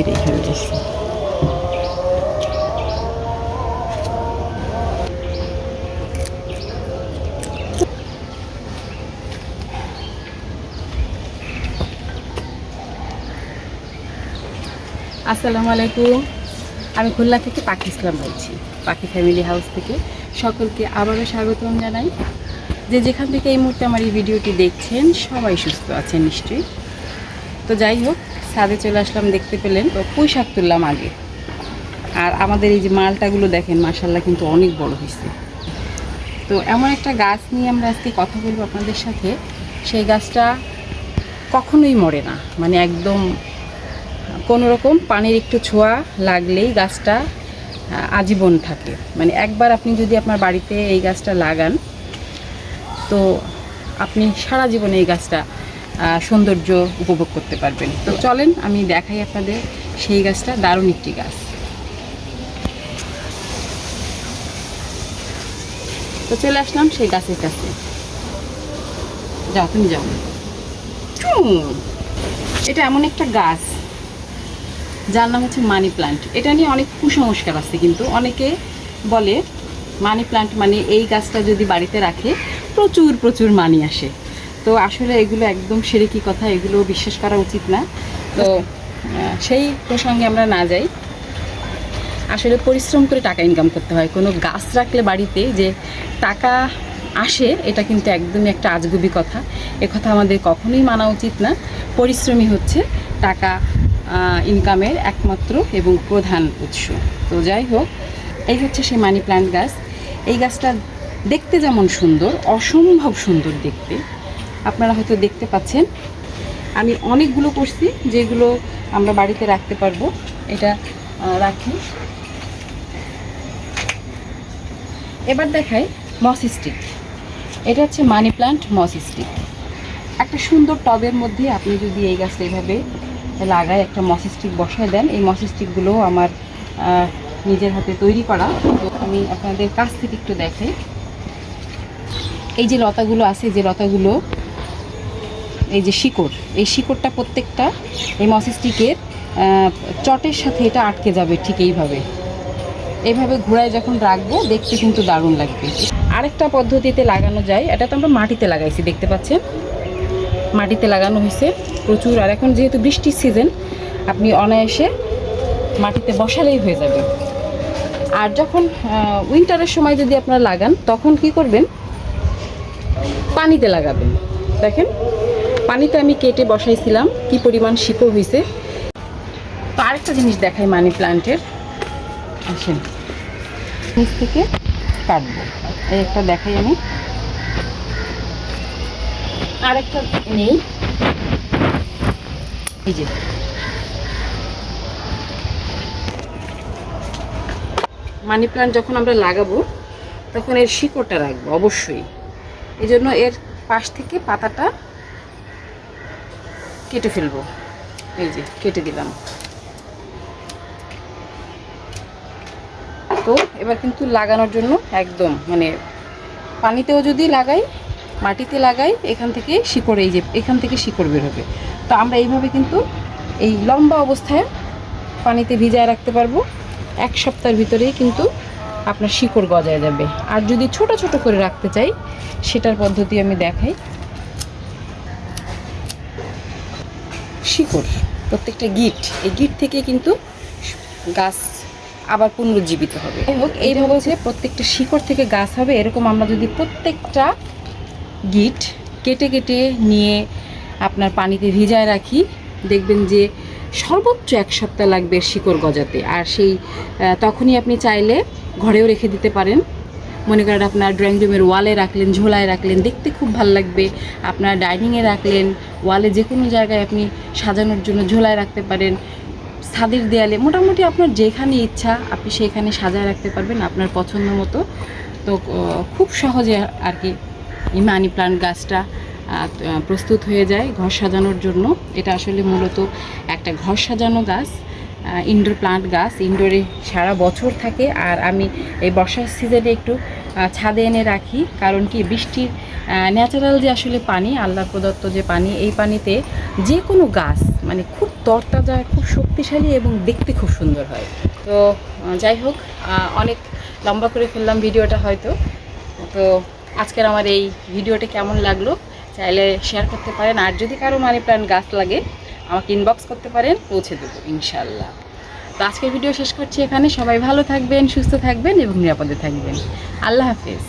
এখানে এসে। আসসালামু আলাইকুম। আমি খুলনা থেকে পাখি ইসলাম বলছি পাখি ফ্যামিলি হাউস থেকে। সকলকে আবারও স্বাগতম জানাই। যে যেখান থেকে এই মুহূর্তে আমার এই ভিডিওটি দেখছেন, সবাই সুস্থ আছেন নিশ্চয়ই। তো যাই হোক, ছাদে চলে আসলাম দেখতে পেলেন। তো পুঁই শাক তুললাম আগে। আর আমাদের এই যে মালটাগুলো দেখেন মাসাল্লাহ কিন্তু অনেক বড় হয়েছে। তো এমন একটা গাছ নিয়ে আমরা আজকে কথা বলব আপনাদের সাথে। সেই গাছটা কখনোই মরে না। মানে একদম কোনো রকম পানির একটু ছোঁয়া লাগলেই গাছটা আজীবন থাকে। মানে একবার আপনি যদি আপনার বাড়িতে এই গাছটা লাগান, তো আপনি সারা জীবনে এই গাছটা সৌন্দর্য উপভোগ করতে পারবেন। তো চলেন, আমি দেখাই আপনাদের সেই গাছটা, দারুণ একটি গাছ। তো চলে আসলাম সেই গাছের কাছে। যাও, তুমি যাও। এটা এমন একটা গাছ, যার নাম হচ্ছে মানি প্লান্ট। এটা নিয়ে অনেক কুসংস্কার আছে কিন্তু। অনেকে বলে মানি প্লান্ট মানে এই গাছটা যদি বাড়িতে রাখে, প্রচুর প্রচুর মানি আসে। তো আসলে এগুলো একদম সেরেকি কথা এগুলো বিশ্বাস করা উচিত না। তো সেই প্রসঙ্গে আমরা না যাই। আসলে পরিশ্রম করে টাকা ইনকাম করতে হয়। কোনো গাছ রাখলে বাড়িতে যে টাকা আসে এটা কিন্তু একদমই একটা আজগুবি কথা। এ কথা আমাদের কখনোই মানা উচিত না। পরিশ্রমী হচ্ছে টাকা ইনকামের একমাত্র এবং প্রধান উৎস। তো যাই হোক এই হচ্ছে সেই মানি প্ল্যান্ট গাছ। এই গাছটা দেখতে যেমন সুন্দর অসম্ভব সুন্দর দেখতে। আপনারা হয়তো দেখতে পাচ্ছেন। আমি অনেকগুলো করছি যেগুলো আমরা বাড়িতে রাখতে পারব, এটা রাখি। এবার দেখাই মস স্টিক। এটা হচ্ছে মানি প্লান্ট মস স্টিক। একটা সুন্দর টবের মধ্যে আপনি যদি এই গাছটা এইভাবে লাগায় একটা মস স্টিক বসায় দেন, এই মস স্টিকগুলো আমার নিজের হাতে তৈরি করা। তো আমি আপনাদের কাছ থেকে একটু দেখাই। এই যে লতাগুলো আছে, যে লতাগুলো এই যে শিকড়, এই শিকড়টা প্রত্যেকটা এই মসিস্টিকের চটের সাথে এটা আটকে যাবে ঠিক এইভাবে। এইভাবে ঘোড়ায় যখন রাখব, দেখতে কিন্তু দারুণ লাগবে। আরেকটা পদ্ধতিতে লাগানো যায়, এটা তো আমরা মাটিতে লাগাইছি, দেখতে পাচ্ছেন? মাটিতে লাগানো হয়েছে প্রচুর, আর এখন যেহেতু বৃষ্টির সিজন আপনি অনায়াসে মাটিতে বসালেই হয়ে যাবে। আর যখন উইন্টারের সময় যদি আপনারা লাগান, তখন কি করবেন? পানিতে লাগাবেন। দেখেন পানিতে আমি কেটে বসাইছিলাম, কি পরিমাণ শিকড় হয়েছে আরেকটা জিনিস দেখাই মানি প্লান্টের। আসেন। নিচ থেকে কাটবো। এই একটা দেখাই আমি। আরেকটা নেই। এই যে। মানি প্লান্ট যখন আমরা লাগাবো, তখন এর শিকড়টা রাখব, অবশ্যই। এই জন্য এর পাশ থেকে পাতাটা কেটে ফেলব। এই যে, কেটে দিলাম। তো এবার কিন্তু লাগানোর জন্য একদম মানে পানিতেও যদি লাগাই, মাটিতে লাগাই, এখান থেকে শিকড়, এই যে এখান থেকে শিকড় বের হবে। তো আমরা এইভাবে কিন্তু এই লম্বা অবস্থায় পানিতে ভিজায় রাখতে পারব। এক সপ্তাহের ভিতরেই কিন্তু আপনার শিকড় গজায় যাবে। আর যদি ছোট ছোট করে রাখতে চাই, সেটার পদ্ধতি আমি দেখাই। শিকড় প্রত্যেকটা গিট। এই গিট থেকে কিন্তু গাছ আবার পুনরুজ্জীবিত হবে। হোক এইভাবে হচ্ছে প্রত্যেকটা শিকড় থেকে গাছ হবে। এরকম আমরা যদি প্রত্যেকটা গিট কেটে কেটে নিয়ে আপনার পানিতে ভিজায় রাখি দেখবেন যে সর্বোচ্চ এক সপ্তাহ লাগবে শিকড় গজাতে। আর সেই তখনই আপনি চাইলে ঘরেও রেখে দিতে পারেন। মনে করেন আপনার ড্রয়িং রুমের ওয়ালে রাখলেন, ঝোলায় রাখলেন, দেখতে খুব ভালো লাগবে। আপনার ডাইনিংয়ে রাখলেন ওয়ালে যে কোনো জায়গায় আপনি সাজানোর জন্য ঝোলায় রাখতে পারেন। ছাদের দেয়ালে মোটামুটি আপনার যেখানে ইচ্ছা আপনি সেখানে সাজায় রাখতে পারবেন আপনার পছন্দ মতো। তো খুব সহজে আর কি মানি প্লান্ট গাছটা প্রস্তুত হয়ে যায় ঘর সাজানোর জন্য। এটা আসলে মূলত একটা ঘর সাজানো গাছ ইনডোর প্লান্ট গাছ। ইনডোরে সারা বছর থাকে। আর আমি এই বর্ষার সিজনে একটু ছাদে এনে রাখি। কারণ কি বৃষ্টির ন্যাচারাল যে আসলে পানি আল্লাহ প্রদত্ত যে পানি, এই পানিতে যে কোনো গাছ মানে খুব তরতাজা, খুব শক্তিশালী এবং দেখতে খুব সুন্দর হয়। তো যাই হোক অনেক লম্বা করে ফেললাম ভিডিওটা হয়তো। তো, আজকের আমার এই ভিডিওটা কেমন লাগল, চাইলে শেয়ার করতে পারেন। আর যদি কারও মানি প্ল্যান্ট গাছ লাগে, আমাকে ইনবক্স করতে পারেন, পৌঁছে দেবো ইনশাল্লাহ তো আজকের ভিডিও শেষ করছি এখানে। সবাই ভালো থাকবেন, সুস্থ থাকবেন এবং নিরাপদে থাকবেন। আল্লাহ হাফেজ।